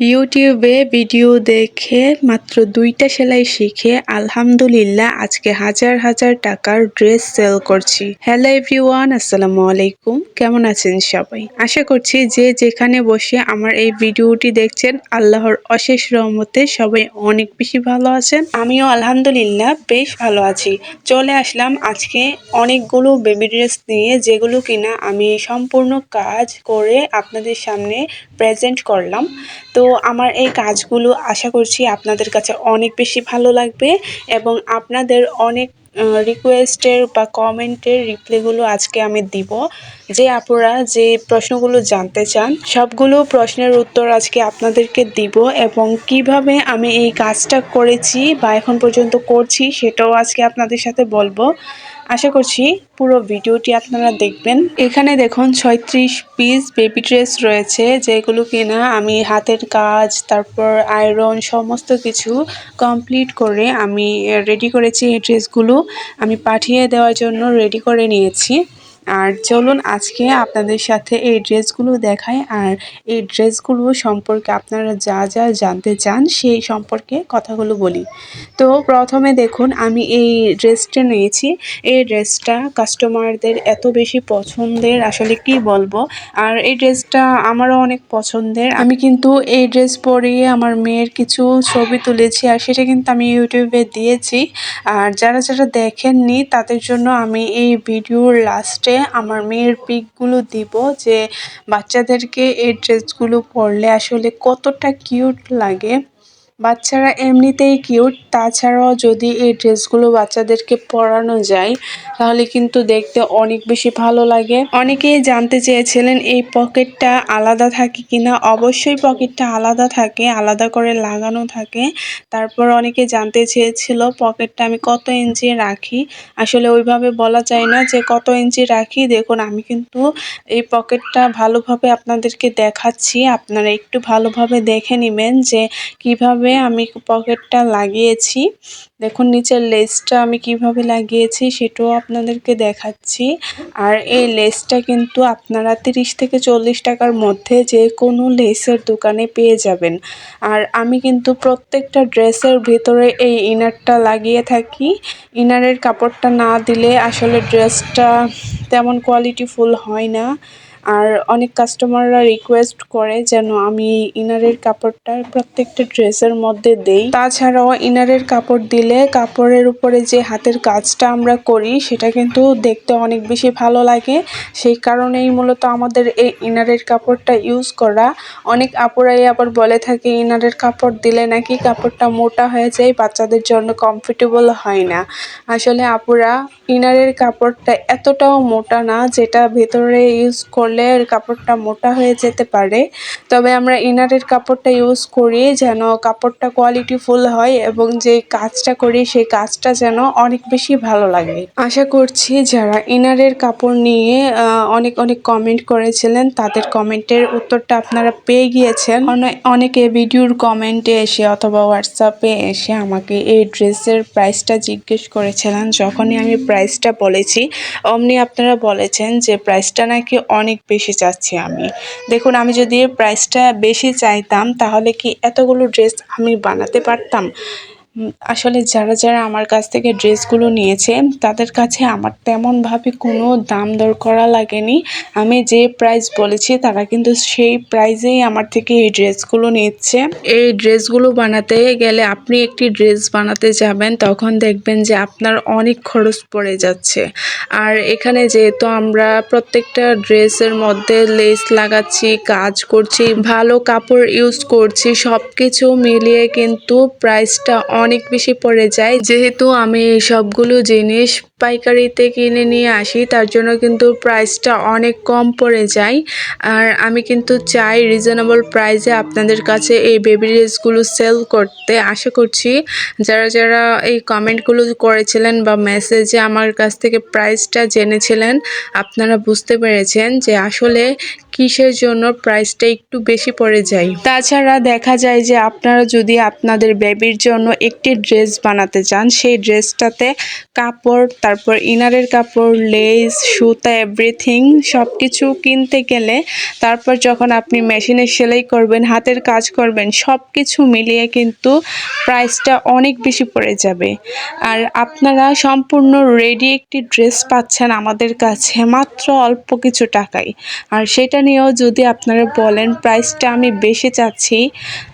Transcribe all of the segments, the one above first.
ইউটিউবে ভিডিও দেখে মাত্র দুইটা সেলাই শিখে আলহামদুলিল্লাহ আজকে হাজার হাজার টাকার ড্রেস সেল করছি। হ্যালো এভরিওয়ান, আসসালামু আলাইকুম। কেমন আছেন সবাই? আশা করছি যে যেখানে বসে আমার এই ভিডিওটি দেখছেন, আল্লাহর অশেষ রহমতে সবাই অনেক বেশি ভালো আছেন। আমিও আলহামদুলিল্লাহ বেশ ভালো আছি। চলে আসলাম আজকে অনেকগুলো বেবি ড্রেস নিয়ে, যেগুলো কিনা আমি সম্পূর্ণ কাজ করে আপনাদের সামনে প্রেজেন্ট করলাম। তো আমার এই কাজগুলো আশা করছি আপনাদের কাছে অনেক বেশি ভালো লাগবে এবং আপনাদের অনেক রিকোয়েস্টের বা কমেন্টের রিপ্লাইগুলো আজকে আমি দিব। যে আপুরা যে প্রশ্নগুলো জানতে চান, সবগুলো প্রশ্নের উত্তর আজকে আপনাদেরকে দিব এবং কীভাবে আমি এই কাজটা করেছি বা এখন পর্যন্ত করছি সেটাও আজকে আপনাদের সাথে বলব। আশা করছি পুরো ভিডিওটি আপনারা দেখবেন। এখানে দেখুন ছয়ত্রিশ পিস বেবি ড্রেস রয়েছে, যেগুলো কিনা আমি হাতের কাজ, তারপর আয়রন সমস্ত কিছু কমপ্লিট করে আমি রেডি করেছি এই ড্রেসগুলো আমি পাঠিয়ে দেওয়ার জন্য রেডি করে নিয়েছি। আর চলুন আজকে আপনাদের সাথে এই ড্রেসগুলো দেখাই আর এই ড্রেসগুলো সম্পর্কে আপনারা যা যা জানতে চান সেই সম্পর্কে কথাগুলো বলি। তো প্রথমে দেখুন, আমি এই ড্রেসটা নিয়েছি। এই ড্রেসটা কাস্টমারদের এত বেশি পছন্দের আসলে কি বলব? আর এই ড্রেসটা আমারও অনেক পছন্দের। আমি কিন্তু এই ড্রেস পরিয়ে আমার মেয়ের কিছু ছবি তুলেছি আর সেটা কিন্তু আমি ইউটিউবে দিয়েছি। আর যারা যারা দেখেননি, তাদের জন্য আমি এই ভিডিওর লাস্টে আমার মেয়ের পিকগুলো দিব যে বাচ্চাদেরকে এই ড্রেসগুলো পরলে আসলে কতটা কিউট লাগে। বাচ্চারা এমনিতেই কিউট তাছাড়াও যদি এই ড্রেসগুলো বাচ্চাদেরকে পরানো যায়, তাহলে কিন্তু দেখতে অনেক বেশি ভালো লাগে। অনেকেই জানতে চেয়েছিলেন এই পকেটটা আলাদা থাকে কিনা। অবশ্যই পকেটটা আলাদা থাকে, আলাদা করে লাগানো থাকে। তারপর অনেকে জানতে চেয়েছিল, পকেটটা আমি কত ইঞ্চি রাখি? আসলে ওইভাবে বলা যায় না যে কত ইঞ্চি রাখি। দেখুন, আমি কিন্তু এই পকেটটা ভালোভাবে আপনাদেরকে দেখাচ্ছি। আপনারা একটু ভালোভাবে দেখে নেবেন যে কীভাবে কীভাবে আমি পকেটটা লাগিয়েছি, দেখুন নিচের লেসটা আমি কীভাবে লাগিয়েছি সেটাও আপনাদেরকে দেখাচ্ছি। আর এই লেসটা কিন্তু আপনারা তিরিশ থেকে চল্লিশ টাকার মধ্যে যে কোনো লেসের দোকানে পেয়ে যাবেন। আর আমি কিন্তু প্রত্যেকটা ড্রেসের ভিতরে এই ইনারটা লাগিয়ে থাকি। ইনারের কাপড়টা না দিলে আসলে ড্রেসটা তেমন কোয়ালিটিফুল হয় না। আর অনেক কাস্টমাররা রিকোয়েস্ট করে যেন আমি ইনারের কাপড়টা প্রত্যেকটা ড্রেসের মধ্যে দেই। তাছাড়াও ইনারের কাপড় দিলে কাপড়ের উপরে যে হাতের কাজটা আমরা করি, সেটা কিন্তু দেখতে অনেক বেশি ভালো লাগে। সেই কারণেই মূলত আমাদের এই ইনারের কাপড়টা ইউজ করা। অনেক আপুরাই আবার বলে থাকে, ইনারের কাপড় দিলে নাকি কাপড়টা মোটা হয়ে যায়, বাচ্চাদের জন্য কমফোর্টেবল হয় না। আসলে আপুরা ইনারের কাপড়টা এতটাও মোটা না, যেটা ভেতরে ইউজ করলে করলে কাপড়টা মোটা হয়ে যেতে পারে। তবে আমরা ইনারের কাপড়টা ইউজ করি যেন কাপড়টা কোয়ালিটি ফুল হয় এবং যে কাজটা করি সেই কাজটা যেন অনেক বেশি ভালো লাগে। আশা করছি যারা ইনারের কাপড় নিয়ে অনেক অনেক কমেন্ট করেছিলেন, তাদের কমেন্টের উত্তরটা আপনারা পেয়ে গিয়েছেন। অনেকে ভিডিওর কমেন্টে এসে অথবা হোয়াটসঅ্যাপে এসে আমাকে এই ড্রেসের প্রাইসটা জিজ্ঞেস করেছিলেন, যখনই আমি প্রাইসটা বলেছি। অমনি আপনারা বলেছেন যে প্রাইসটা নাকি অনেক বেশি চাচ্ছি আমি। দেখুন, আমি যদি প্রাইসটা বেশি চাইতাম, তাহলে কি এতগুলো ড্রেস আমি বানাতে পারতাম? আসলে যারা যারা আমার কাছ থেকে ড্রেসগুলো নিয়েছে, তাদের কাছে আমার তেমনভাবে কোনো দাম দর করা লাগেনি। আমি যে প্রাইস বলেছি, তারা কিন্তু সেই প্রাইজেই আমার থেকে এই ড্রেসগুলো নিচ্ছে। এই ড্রেসগুলো বানাতে গেলে আপনি একটি ড্রেস বানাতে যাবেন, তখন দেখবেন যে আপনার অনেক খরচ পড়ে যাচ্ছে। আর এখানে যেহেতু আমরা প্রত্যেকটা ড্রেসের মধ্যে লেস লাগাচ্ছি, কাজ করছি, ভালো কাপড় ইউজ করছি সব কিছু মিলিয়ে কিন্তু প্রাইসটা অনেক বেশি পড়ে যায়। যেহেতু আমি সবগুলো জিনিস পাইকারিতে কিনে নিয়ে আসি, তার জন্য কিন্তু প্রাইসটা অনেক কম পড়ে যায়। আর আমি কিন্তু চাই রিজনেবল প্রাইসে আপনাদের কাছে এই বেবি ড্রেসগুলো সেল করতে। আশা করছি যারা যারা এই কমেন্টগুলো করেছিলেন বা মেসেজে আমার কাছ থেকে প্রাইসটা জেনেছিলেন, আপনারা বুঝতে পেরেছেন যে আসলে কিসের জন্য প্রাইসটা একটু বেশি পড়ে যায়। তাছাড়া দেখা যায় যে আপনারা যদি আপনাদের বেবির জন্য একটি ড্রেস বানাতে চান, সেই ড্রেসটাতে কাপড় তারপর ইনারের কাপড় লেস সুতা এভরিথিং সব কিছু কিনতে গেলে তারপর যখন আপনি মেশিনে সেলাই করবেন, হাতের কাজ করবেন সব কিছু মিলিয়ে কিন্তু প্রাইসটা অনেক বেশি পড়ে যাবে। আর আপনারা সম্পূর্ণ রেডি একটি ড্রেস পাচ্ছেন আমাদের কাছে মাত্র অল্প কিছু টাকায়। আর সেটা নিয়েও যদি আপনারা বলেন প্রাইসটা আমি বেশি চাচ্ছি,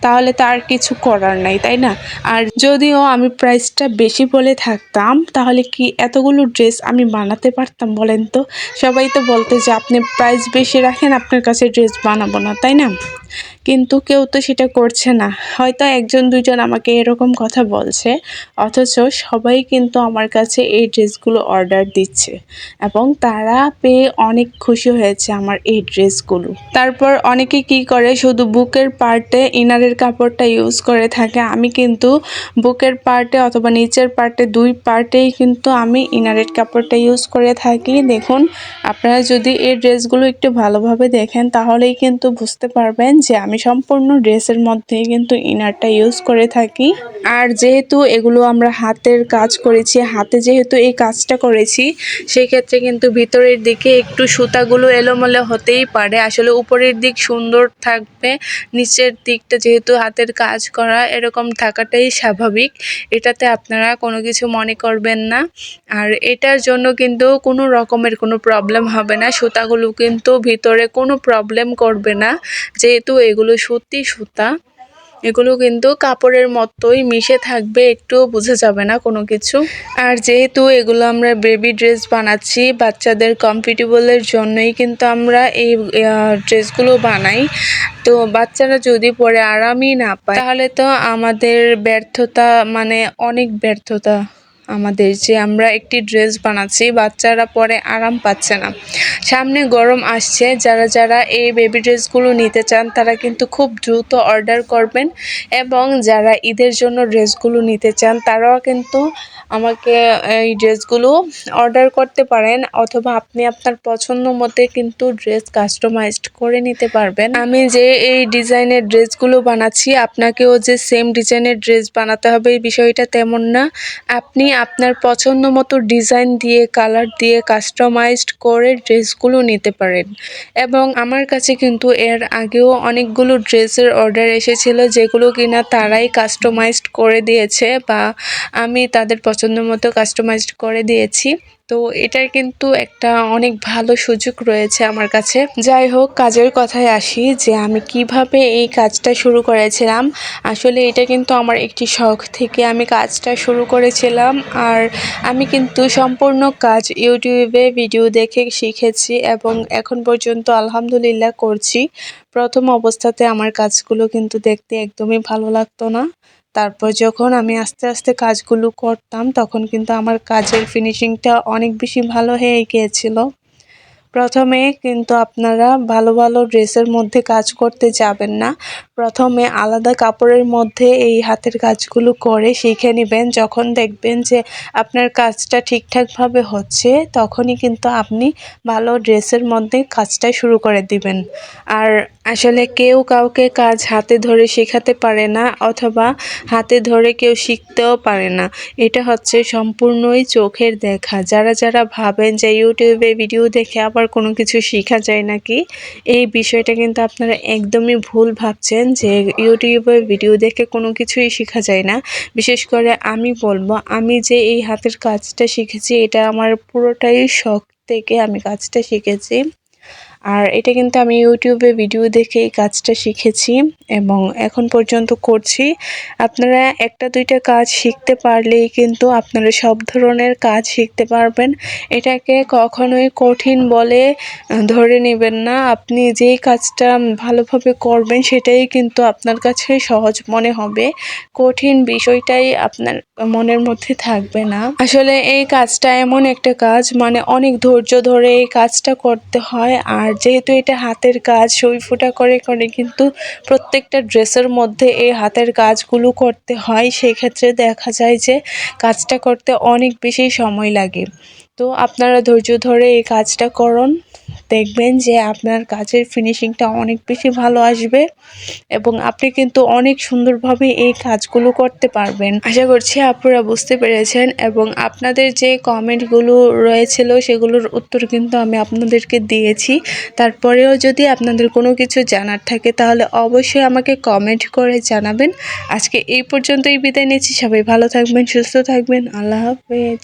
তাহলে তার কিছু করার নাই, তাই না? আর যদিও আমি প্রাইসটা বেশি বলে থাকতাম, তাহলে কি এতগুলো ড্রেস আমি বানাতে পারতাম, বলেন তো? সবাই তো বলতো যে, আপনি প্রাইস বেশি রাখেন, আপনার কাছে ড্রেস বানাবো না। তাই না? কিন্তু কেউ তো সেটা করছে না। হয়তো একজন, দুজন আমাকে এরকম কথা বলছে, অথচ সবাই কিন্তু আমার কাছে এই ড্রেসগুলো অর্ডার দিচ্ছে এবং তারা পেয়ে অনেক খুশি হয়েছে আমার এই ড্রেসগুলো। তারপর অনেকে কি করে, শুধু বুকের পার্টে ইনারের কাপড়টা ইউজ করে থাকে। আমি কিন্তু বুকের পার্টে অথবা নিচের পার্টে দুই পার্টেই কিন্তু আমি ইনারের কাপড়টা ইউজ করে থাকি। দেখুন, আপনারা যদি এই ড্রেসগুলো একটু ভালোভাবে দেখেন, তাহলেই কিন্তু বুঝতে পারবেন যে আমি সম্পূর্ণ ড্রেসের মধ্যে কিন্তু ইনারটা ইউজ করে থাকি। আর যেহেতু এগুলো আমরা হাতের কাজ করেছি, হাতে যেহেতু এই কাজটা করেছি সেই ক্ষেত্রে কিন্তু ভিতরের দিকে একটু সুতাগুলো এলোমেলো হতেই পারে। আসলে উপরের দিক সুন্দর থাকবে, নিচের দিকটা যেহেতু হাতের কাজ করা, এরকম থাকাটাই স্বাভাবিক। এটাতে আপনারা কোনো কিছু মনে করবেন না। আর এটার জন্য কিন্তু কোনো রকমের কোনো প্রবলেম হবে না। সুতাগুলো কিন্তু ভিতরে কোনো প্রবলেম করবে না। যেহেতু এগুলো সত্যি সুতা। এগুলো কিন্তু কাপড়ের মতোই মিশে থাকবে, একটু বোঝা যাবে না কোনো কিছু। আর যেহেতু এগুলো আমরা বেবি ড্রেস বানাচ্ছি, বাচ্চাদের কমফর্টেবলের জন্যই কিন্তু আমরা এই ড্রেসগুলো বানাই। তো বাচ্চারা যদি পরে আরামই না পায়, তাহলে তো আমাদের ব্যর্থতা মানে অনেক ব্যর্থতা। আমাদের যে আমরা একটি ড্রেস বানাচ্ছি, বাচ্চারা পরে আরাম পাচ্ছে না। সামনে গরম আসছে, যারা যারা এই বেবি ড্রেসগুলো নিতে চান, তারা কিন্তু খুব দ্রুত অর্ডার করবেন এবং যারা ঈদের জন্য ড্রেসগুলো নিতে চান, তারাও কিন্তু আমাকে এই ড্রেসগুলো অর্ডার করতে পারেন, অথবা আপনি আপনার পছন্দ মতে কিন্তু ড্রেস কাস্টমাইজড করে নিতে পারবেন। আমি যে এই ডিজাইনের ড্রেসগুলো বানাচ্ছি, আপনাকেও যে সেম ডিজাইনের ড্রেস বানাতে হবে, এই বিষয়টা তেমন না। আপনি আপনার পছন্দ মতো ডিজাইন দিয়ে, কালার দিয়ে কাস্টমাইজড করে ড্রেসগুলো নিতে পারেন। এবং আমার কাছে কিন্তু এর আগেও অনেকগুলো ড্রেসের অর্ডার এসেছিল যেগুলো কিনা তারাই কাস্টমাইজড করে দিয়েছে বা আমি তাদের পছন্দ মতো কাস্টমাইজড করে দিয়েছি। তো এটার কিন্তু একটা অনেক ভালো সুযোগ রয়েছে আমার কাছে। যাই হোক, কাজের কথায় আসি যে আমি কীভাবে এই কাজটা শুরু করেছিলাম। আসলে এটা কিন্তু আমার একটি শখ থেকে আমি কাজটা শুরু করেছিলাম আর আমি কিন্তু সম্পূর্ণ কাজ ইউটিউবে ভিডিও দেখে শিখেছি এবং এখন পর্যন্ত আলহামদুলিল্লাহ করছি। প্রথম অবস্থাতে আমার কাজগুলো কিন্তু দেখতে একদমই ভালো লাগতো না। তারপর যখন আমি আস্তে আস্তে কাজগুলো করতাম, তখন কিন্তু আমার কাজের ফিনিশিংটা অনেক বেশি ভালো হয়ে গিয়েছিল। প্রথমে কিন্তু আপনারা ভালো ভালো ড্রেসের মধ্যে কাজ করতে যাবেন না। প্রথমে আলাদা কাপড়ের মধ্যে এই হাতের কাজগুলো করে শিখে নেবেন। যখন দেখবেন যে আপনার কাজটা ঠিকঠাকভাবে হচ্ছে, তখনই কিন্তু আপনি ভালো ড্রেসের মধ্যে কাজটা শুরু করে দিবেন। আর আসলে কেউ কাউকে কাজ হাতে ধরে শেখাতে পারে না অথবা হাতে ধরে কেউ শিখতেও পারে না। এটা হচ্ছে সম্পূর্ণই চোখের দেখা। যারা যারা ভাবেন যে ইউটিউবে ভিডিও দেখে আবার কোনো কিছু শেখা যায় নাকি, এই বিষয়টা কিন্তু আপনারা একদমই ভুল ভাবছেন যে ইউটিউবে ভিডিও দেখে কোনো কিছুই শেখা যায় না। বিশেষ করে আমি বলব, আমি যে এই হাতের কাজটা শিখেছি, এটা আমার পুরোটাই শখ থেকে আমি কাজটা শিখেছি। আর এটা কিন্তু আমি ইউটিউবে ভিডিও দেখে এই কাজটা শিখেছি এবং এখন পর্যন্ত করছি। আপনারা একটা, দুইটা কাজ শিখতে পারলেই কিন্তু আপনারা সব ধরনের কাজ শিখতে পারবেন। এটাকে কখনোই কঠিন বলে ধরে নেবেন না। আপনি যেই কাজটা ভালোভাবে করবেন সেটাই কিন্তু আপনার কাছে সহজ মনে হবে। কঠিন বিষয়টাই আপনার মনের মধ্যে থাকবে না। আসলে এই কাজটা এমন একটা কাজ মানে অনেক ধৈর্য ধরে এই কাজটা করতে হয়। আর যেহেতু এটা হাতের কাজ, সই ফোটা করে করে, কিন্তু প্রত্যেকটা ড্রেসের মধ্যে এই হাতের কাজগুলো করতে হয়। সেক্ষেত্রে দেখা যায় যে কাজটা করতে অনেক বেশি সময় লাগে। তো আপনারা ধৈর্য ধরে এই কাজটা করুন। দেখবেন যে আপনার কাজের ফিনিশিংটা অনেক বেশি ভালো আসবে এবং আপনি কিন্তু অনেক সুন্দরভাবে এই কাজগুলো করতে পারবেন। আশা করছি আপনারা বুঝতে পেরেছেন এবং আপনাদের যে কমেন্টগুলো রয়েছিল সেগুলোর উত্তর কিন্তু আমি আপনাদেরকে দিয়েছি। তারপরেও যদি আপনাদের কোনো কিছু জানার থাকে তাহলে অবশ্যই আমাকে কমেন্ট করে জানাবেন। আজকে এই পর্যন্তই বিদায় নিচ্ছি। সবাই ভালো থাকবেন, সুস্থ থাকবেন। আল্লাহ হাফেজ।